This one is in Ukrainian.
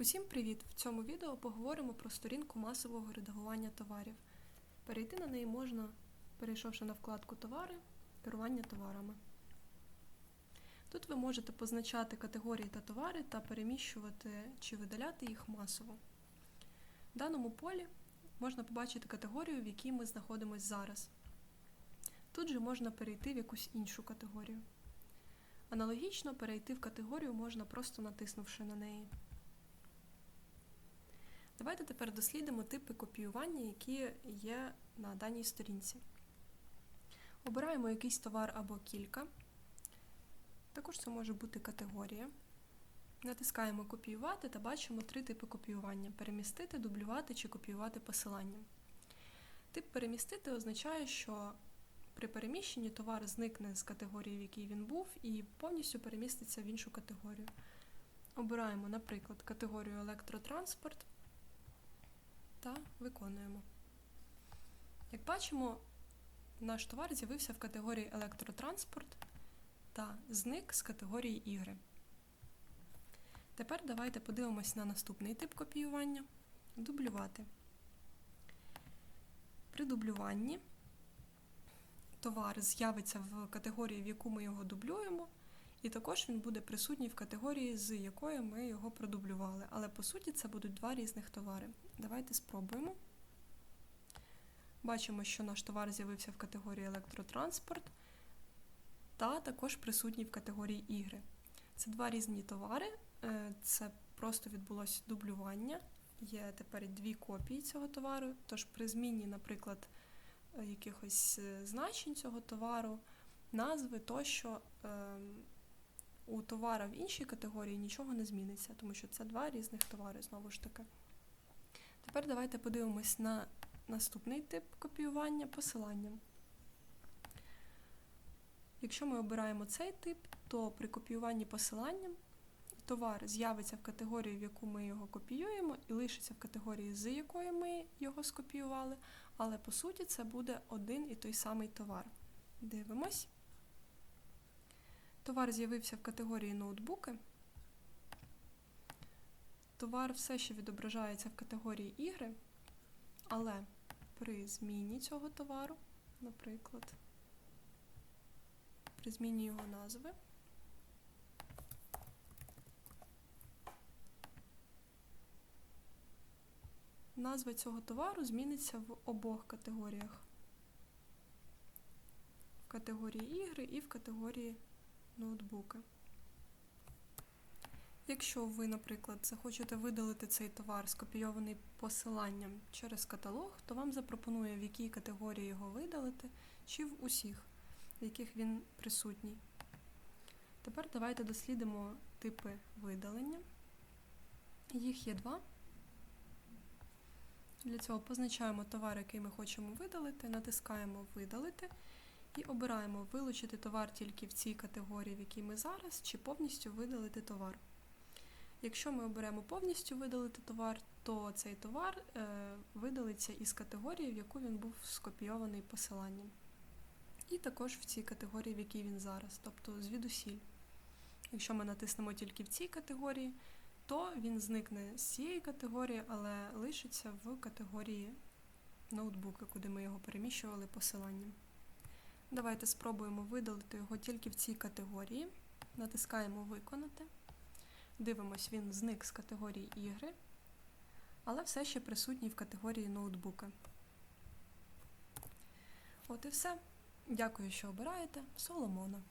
Усім привіт! В цьому відео поговоримо про сторінку масового редагування товарів. Перейти на неї можна, перейшовши на вкладку Товари, керування товарами. Тут ви можете позначати категорії та товари та переміщувати чи видаляти їх масово. В даному полі можна побачити категорію, в якій ми знаходимося зараз. Тут же можна перейти в якусь іншу категорію. Аналогічно перейти в категорію можна просто натиснувши на неї. Давайте тепер дослідимо типи копіювання, які є на даній сторінці. Обираємо якийсь товар або кілька. Також це може бути категорія. Натискаємо Копіювати та бачимо три типи копіювання: перемістити, дублювати чи копіювати посилання. Тип перемістити означає, що при переміщенні товар зникне з категорії, в якій він був, і повністю переміститься в іншу категорію. Обираємо, наприклад, категорію електротранспорт та виконуємо. Як бачимо, наш товар з'явився в категорії електротранспорт та зник з категорії ігри. Тепер давайте подивимось на наступний тип копіювання дублювати. При дублюванні товар з'явиться в категорії, в яку ми його дублюємо, і також він буде присутній в категорії, з якої ми його продублювали. Але по суті це будуть два різних товари. Давайте спробуємо. Бачимо, що наш товар з'явився в категорії електротранспорт, та також присутній в категорії ігри. Це два різні товари, е, це просто відбулося дублювання. Є тепер дві копії цього товару. Тож при зміні, наприклад, е, якихось е, значень цього товару, назви тощо ем, у товара в іншій категорії нічого не зміниться, тому що це два різних товари знову ж таки. Тепер давайте подивимось на наступний тип копіювання посиланням. Якщо ми обираємо цей тип, то при копіюванні посиланням товар з'явиться в категорії, в яку ми його копіюємо, і лишиться в категорії, з якої ми його скопіювали, але по суті це буде один і той самий товар. Дивимось. Товар з'явився в категорії ноутбуки. Товар все ще відображається в категорії ігри, але при зміні цього товару, наприклад, при зміні його назви, назва цього товару зміниться в обох категоріях. В категорії ігри і в категорії ноутбуки. Якщо ви, наприклад, захочете видалити цей товар, скопійований посиланням через каталог, то вам запропонує, в якій категорії його видалити, чи в усіх, в яких він присутній. Тепер давайте дослідимо типи видалення. Їх є два. Для цього позначаємо товар, який ми хочемо видалити, натискаємо Видалити і обираємо вилучити товар тільки в цій категорії, в якій ми зараз, чи повністю видалити товар. Якщо ми оберемо повністю видалити товар, то цей товар е, видалиться із категорії, в яку він був скопійований посиланням. І також в цій категорії, в якій він зараз, тобто звідусіль. Якщо ми натиснемо тільки в цій категорії, то він зникне з цієї категорії, але лишиться в категорії ноутбука, куди ми його переміщували посиланням. Давайте спробуємо видалити його тільки в цій категорії. Натискаємо Виконати. Дивимось, він зник з категорії ігри, але все ще присутній в категорії ноутбука. От і все. Дякую, що обираєте. Соломона.